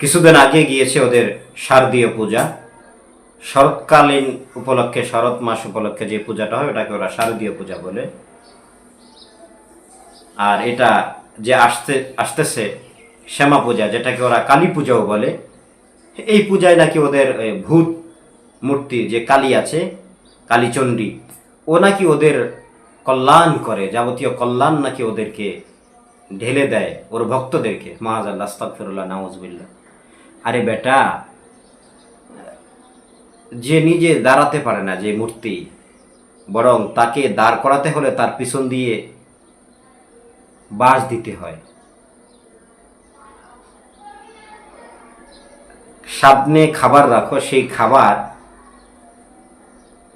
কিছুদিন আগে গিয়েছে ওদের শারদীয় পূজা। শরৎকালীন উপলক্ষে, শরৎ মাস উপলক্ষে যে পূজাটা হয়, ওটাকে ওরা শারদীয় পূজা বলে। আর এটা যে আসতে, আসতেছে শ্যামা পূজা, যেটাকে ওরা কালী পূজাও বলে, এই পূজায় নাকি ওদের ভূত মূর্তি যে কালী আছে, কালীচণ্ডী, ও নাকি ওদের কল্যাণ করে, যাবতীয় কল্যাণ নাকি ওদেরকে ঢেলে দেয়, ওর ভক্তদেরকে। মাহাজাল্লাহ আস্তাগফিরুল্লাহ, নাউজবিল্লাহ। আরে বেটা, যে নিজে দাঁড়াতে পারে না যে মূর্তি, বরং তাকে দাঁড় করাতে হলে তার পিছন দিয়ে বাঁশ দিতে হয়। সামনে খাবার রাখো, সেই খাবার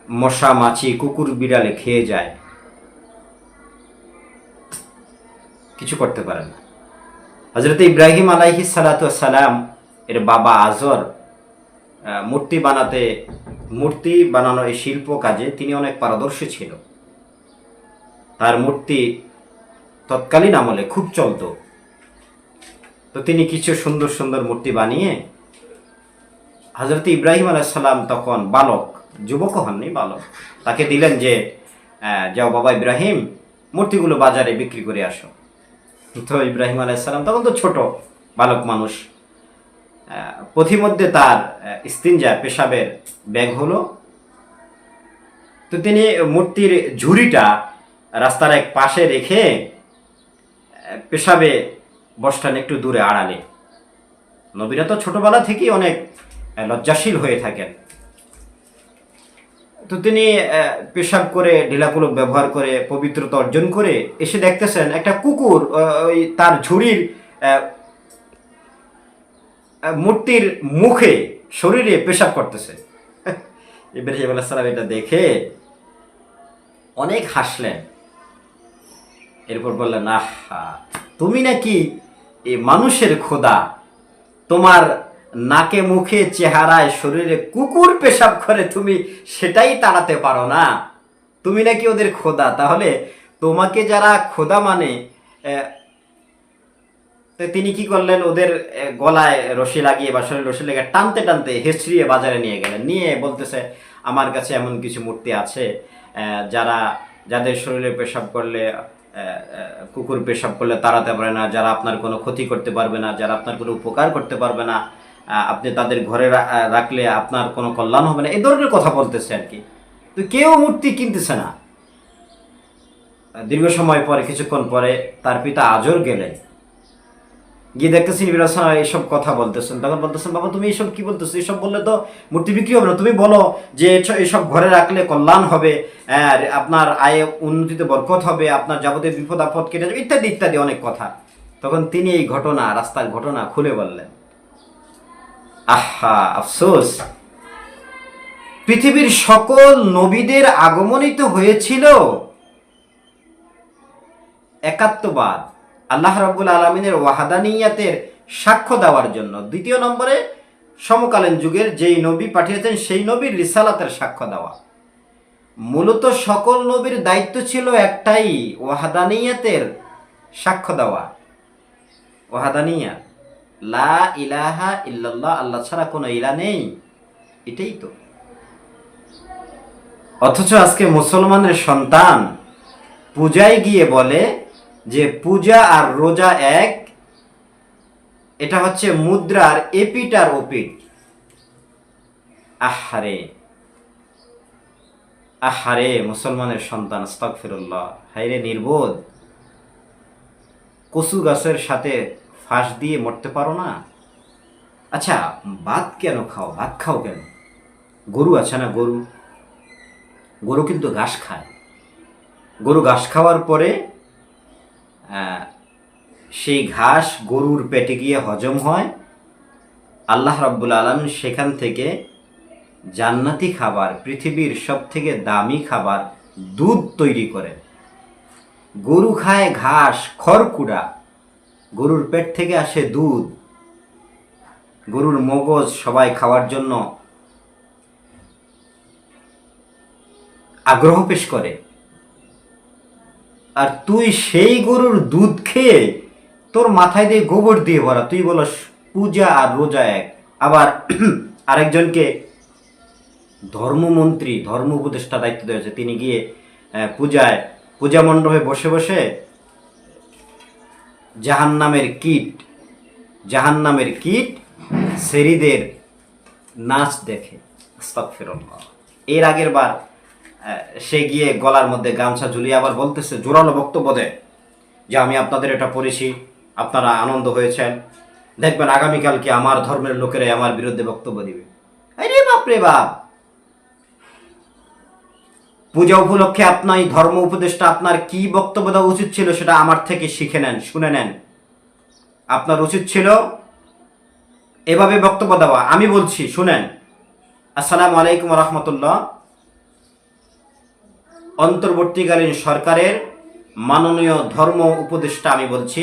মশা, মাছি, কুকুর, বিড়ালে খেয়ে যায়। কিছু করতে পারে না। হজরত ইব্রাহিম আলাইহি সালাম এর বাবা আজর মূর্তি বানাতে, মূর্তি বানানো এই শিল্প কাজে তিনি অনেক পারদর্শী ছিল। তার মূর্তি তৎকালীন আমলে খুব চলতো। তো তিনি কিছু সুন্দর সুন্দর মূর্তি বানিয়ে হজরত ইব্রাহিম আলাইসাল্লাম তখন বালক যুবক হননি, বালক। তাকে দিলেন যে যাও বাবা ইব্রাহিম, মূর্তিগুলো বাজারে বিক্রি করে আসো। তো ইব্রাহিম আলাইসাল্লাম তখন তো ছোট, বালক মানুষ। পথিমধ্যে তার আহ, ইস্তিনজা পেশাবের ব্যাগ হলো। তো তিনি মূর্তির ঝুড়িটা রাস্তার এক পাশে রেখে পেশাবে বসটান একটু দূরে আড়ালে। নবীরা তো ছোটবেলা থেকেই অনেক লজ্জাশীল হয়ে থাকেন। তো তিনি পেশাব করে ঢিলাগুলো ব্যবহার করে পবিত্রতা অর্জন করে এসে দেখতেছেন একটা কুকুর ওই তার ঝুড়ির মূর্তির মুখে, শরীরে পেশাব করতেছে। ইব্রাহিম আলাইহিস সালাম এটা দেখে অনেক হাসলেন। এরপর বললেন, আহা, তুমি নাকি এই মানুষের খোদা। তোমার নাকে মুখে চেহারায় শরীরে কুকুর পেশাব করে তুমি সেটাই তাড়াতে পারো না। তুমি নাকি ওদের খোদা। তাহলে তোমাকে যারা খোদা মানে তিনি কি করলেন? ওদের গলায় রশি লাগিয়ে বা শরীরে রশি লাগিয়ে টানতে টানতে হেসড়িয়ে বাজারে নিয়ে গেলেন। নিয়ে বলতেছে, আমার কাছে এমন কিছু মূর্তি আছে যারা, যাদের শরীরে পেশাব করলে কুকুর পেশাব করলে তাড়াতে পারে না, যারা আপনার কোনো ক্ষতি করতে পারবে না, যারা আপনার কোনো উপকার করতে পারবে না আপনি তাদের ঘরে রাখলে আপনার কোনো কল্যাণ হবে না। এই ধরনের কথা বলতেছে আর কি। তো কেউ মূর্তি কিনতেছে না। দীর্ঘ সময় পরে, কিছুক্ষণ পরে তার পিতা আজর গেলেন। গিয়ে দেখতেছেন বিরাসা এইসব কথা বলতেছেন। তখন বলতেছেন, বাবা, তুমি এইসব কি বলতেছো? এইসব বললে তো মূর্তি বিক্রি হবে না। তুমি বলো যে এইসব ঘরে রাখলে কল্যাণ হবে আপনার আয়ে উন্নতিতে বরকত হবে, আপনার যাবতীয় বিপদ আপদ কেটে যাবে, ইত্যাদি ইত্যাদি অনেক কথা। তখন তিনি এই ঘটনা, রাস্তার ঘটনা খুলে বললেন, আহা, আফসোস! পৃথিবীর সকল নবীদের আগমনিত হয়েছিল একাত্মবাদ আল্লাহ রাব্বুল আলমিনের ওয়াহাদানিয়াতের সাক্ষ্য দেওয়ার জন্য। দ্বিতীয় নম্বরে, সমকালীন যুগের যেই নবী পাঠিয়েছেন, সেই নবীর রিসালাতের সাক্ষ্য দেওয়া। মূলত সকল নবীর দায়িত্ব ছিল একটাই, ওয়াহাদানিয়াতের সাক্ষ্য দেওয়া। ওয়াহাদানিয়া, লা ইলাহা ইল্লাল্লাহ, আল্লাহ ছাড়া কোনো ইলা নেই। এটাই তো। অথচ আজকে মুসলমানের সন্তান পূজায় গিয়ে বলে যে পূজা আর রোজা এক, এটা হচ্ছে মুদ্রার এপিট আর ওপিট আহারে আহারে, মুসলমানের সন্তান, আস্তাগফিরুল্লাহ। হাইরে নির্বোধ, কচু গাছের সাথে ফাঁস দিয়ে মরতে পারো না? আচ্ছা ভাত কেন খাও? ভাত খাও কেন? গরু আছে না গরু? গরু কিন্তু ঘাস খায়। গরু ঘাস খাওয়ার পরে সেই ঘাস গরুর পেটে গিয়ে হজম হয়। আল্লাহ রাব্বুল আলম সেখান থেকে জান্নাতি খাবার, পৃথিবীর সব থেকে দামি খাবার দুধ তৈরি করে গরু খায় ঘাস, খড়কুড়া। গরুর পেট থেকে আসে দুধ। গরুর মগজ সবাই খাওয়ার জন্য আগ্রহ পেশ করে। আর তুই সেই গরুর দুধ খেয়ে তোর মাথায় দিয়ে গোবর দিয়ে ভরা। তুই বলস, পূজা আর রোজা এক। আবার আরেকজনকে ধর্মমন্ত্রী, ধর্ম উপদেষ্টা দায়িত্ব দেওয়া তিনি গিয়ে পূজায়, পূজা মণ্ডপে বসে বসে জাহান্নামের কীট জাহান্নামের কীট, সেরিদের নাচ দেখে। আস্তাগফিরুল্লাহ। এর আগের বার সে গিয়ে গলার মধ্যে গামছা ঝুলিয়ে আবার বলতেছে, জোরালো বক্তব্য দেয় যে আমি আপনাদের এটা পড়েছি, আপনারা আনন্দ হয়েছেন। দেখবেন আগামীকালকে আমার ধর্মের লোকেরাই আমার বিরুদ্ধে বক্তব্য দিবে। আরে বাপরে বাপ! পূজা উপলক্ষে আপনার ধর্ম উপদেশটা আপনার কি বক্তব্য দেওয়া উচিত ছিল সেটা আমার থেকে শিখে নেন, শুনে নেন। আপনার উচিত ছিল এভাবে বক্তব্য দেওয়া। আমি বলছি, শুনেন। আসসালামু আলাইকুম রহমতুল্লাহ। অন্তর্বর্তীকালীন সরকারের মাননীয় ধর্ম উপদেষ্টা আমি বলছি,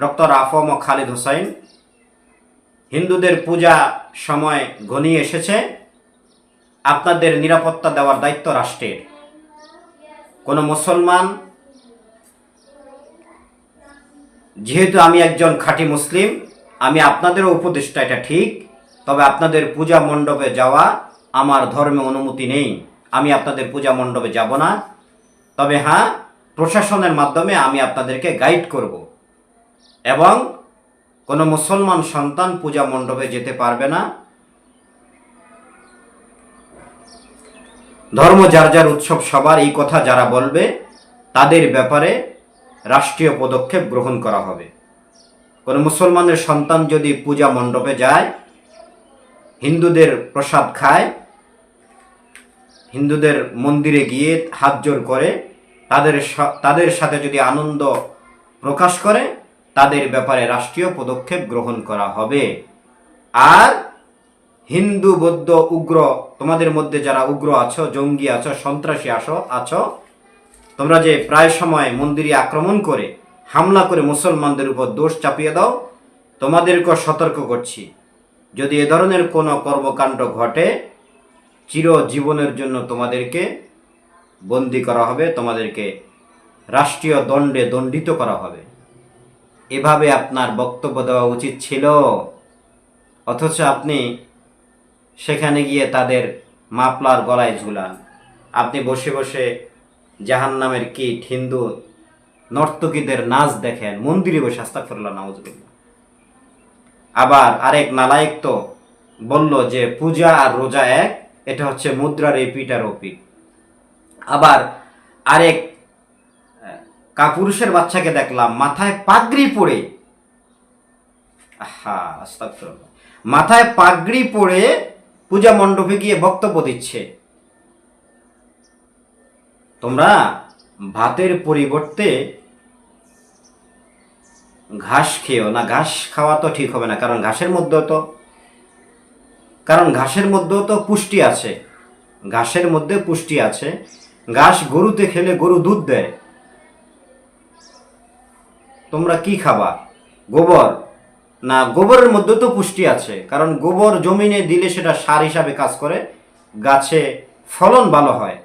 ডক্টর আফম খালিদ হোসাইন। হিন্দুদের পূজা সময় ঘনিয়ে এসেছে। আপনাদের নিরাপত্তা দেওয়ার দায়িত্ব রাষ্ট্রের। কোনো মুসলমান, যেহেতু আমি একজন খাঁটি মুসলিম, আমি আপনাদেরও উপদেষ্টা, এটা ঠিক, তবে আপনাদের পূজা মণ্ডপে যাওয়া আমার ধর্মে অনুমতি নেই। আমি আপনাদের পূজা মণ্ডপে যাব না। তবে হ্যাঁ প্রশাসনের মাধ্যমে আমি আপনাদেরকে গাইড করব। এবং কোনো মুসলমান সন্তান পূজা মণ্ডপে যেতে পারবে না। ধর্ম যার যার উৎসব সবার, এই কথা যারা বলবে, তাদের ব্যাপারে রাষ্ট্রীয় পদক্ষেপ গ্রহণ করা হবে। কোনো মুসলমানের সন্তান যদি পূজা মণ্ডপে যায়, হিন্দুদের প্রসাদ খায় হিন্দুদের মন্দিরে গিয়ে হাত জোর করে তাদের তাদের সাথে যদি আনন্দ প্রকাশ করে, তাদের ব্যাপারে রাষ্ট্রীয় পদক্ষেপ গ্রহণ করা হবে। আর হিন্দু, বৌদ্ধ, উগ্র, তোমাদের মধ্যে যারা উগ্র আছো, জঙ্গি আছো, সন্ত্রাসী আছো আছো, তোমরা যে প্রায় সময় মন্দিরে আক্রমণ করে, হামলা করে মুসলমানদের উপর দোষ চাপিয়ে দাও তোমাদেরকে সতর্ক করছি। যদি এ ধরনের কোনো কর্মকাণ্ড ঘটে চিরজীবনের জন্য তোমাদেরকে বন্দি করা হবে, তোমাদেরকে রাষ্ট্রীয় দণ্ডে দণ্ডিত করা হবে। এভাবে আপনার বক্তব্য দেওয়া উচিত ছিল। অথচ আপনি সেখানে গিয়ে তাদের মাপলার গলায় ঝুলান। আপনি বসে বসে জাহান নামের কীট, হিন্দু, নর্তকীদের নাচ দেখেন। মন্দিরে বসে আস্তা করলাম নাউজুবিল্লাহ। আবার আরেক নালায়েক তো বলল যে, পূজা আর রোজা এক এটা হচ্ছে মুদ্রার এপিট আর ওপিট আবার আরেক কাপুরুষের বাচ্চাকে দেখলাম, মাথায় পাগড়ি পরে। মাথায় পাগড়ি পরে পূজা মণ্ডপে গিয়ে বক্তব্য দিচ্ছে। তোমরা ভাতের পরিবর্তে ঘাস খেয়েও না, ঘাস খাওয়া তো ঠিক হবে না, কারণ ঘাসের মধ্যে তো কারণ ঘাসের মধ্যেও তো পুষ্টি আছে। ঘাসের মধ্যে পুষ্টি আছে। ঘাস গরুতে খেলে গরু দুধ দেয়। তোমরা কি খাবা? গোবর? না, গোবরের মধ্যে তো পুষ্টি আছে। কারণ গোবর জমিনে দিলে সেটা সার হিসাবে কাজ করে। গাছে ফলন ভালো হয়।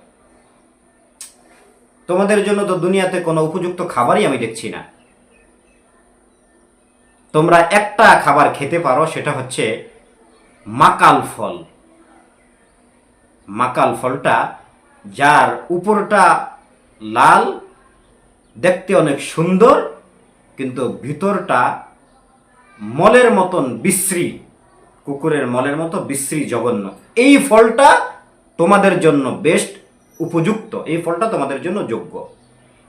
তোমাদের জন্য তো দুনিয়াতে কোনো উপযুক্ত খাবারই আমি দেখছি না। তোমরা একটা খাবার খেতে পারো, সেটা হচ্ছে মাকাল ফল। মাকাল ফলটা যার উপরটা লাল, দেখতে অনেক সুন্দর, কিন্তু ভিতরটা মলের মতন বিশ্রী, কুকুরের মলের মতো বিশ্রী, জঘন্য। এই ফলটা তোমাদের জন্য বেস্ট উপযুক্ত, এই ফলটা তোমাদের জন্য যোগ্য।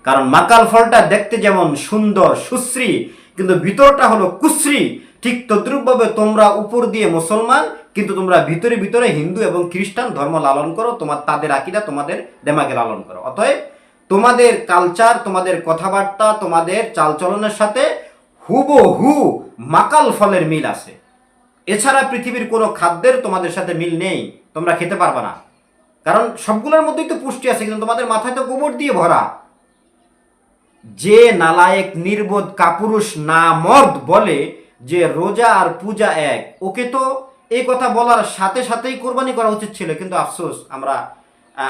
কারণ মাকাল ফলটা দেখতে যেমন সুন্দর, সুশ্রী, কিন্তু ভিতরটা হলো কুশ্রী ঠিক তদ্রুপভাবে তোমরা উপর দিয়ে মুসলমান, কিন্তু তোমরা ভিতরে ভিতরে হিন্দু এবং খ্রিস্টান ধর্ম লালন করো, তোমার তাদের আকিদা তোমাদের দেমাগে লালন করো। অতএব তোমাদের কালচার তোমাদের কথাবার্তা, তোমাদের চালচলনের সাথে হুবহু মাকাল ফলের মিল আছে। এছাড়া পৃথিবীর কোনো খাদ্যের তোমাদের সাথে মিল নেই, তোমরা খেতে পারবে না। কারণ সবগুলোর মধ্যেই তো পুষ্টি আছে, কিন্তু তোমাদের মাথায় তো গোবর দিয়ে ভরা। যে নালায়েক, নির্বোধ কাপুরুষ না মর্দ বলে যে রোজা আর পূজা এক। ওকে তো এই কথা বলার সাথে সাথেই কোরবানি করা উচিত ছিল, কিন্তু আফসোস, আমরা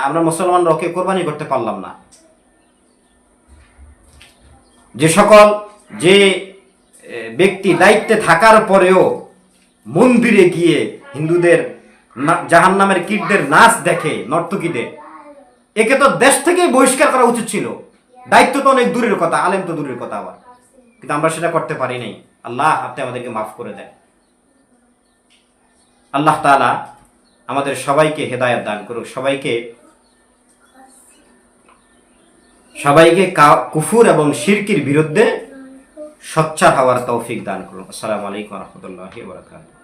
আমরা মুসলমানরা ওকে কোরবানি করতে পারলাম না। যে সকল, যে ব্যক্তি দায়িত্বে থাকার পরেও মন্দিরে গিয়ে হিন্দুদের জাহান নামের কীটদের নাচ দেখে নর্তকীদের, একে তো দেশ থেকেই বহিষ্কার করা উচিত ছিল। দায়িত্ব তো অনেক দূরের কথা, আলেম তো দূরের কথা আবার। কিন্তু আমরা সেটা করতে পারি নাই। আল্লাহ আপনি আমাদেরকে মাফ করে দেন। আল্লাহ তালা আমাদের সবাইকে হেদায়ত দান করুক। সবাইকে সবাইকে কুফুর এবং শিরকির বিরুদ্ধে সোচ্চার হওয়ার তৌফিক দান করুন আসসালামু আলাইকুম রহমতুল্লাহ ওয়া বারাকাতুহু।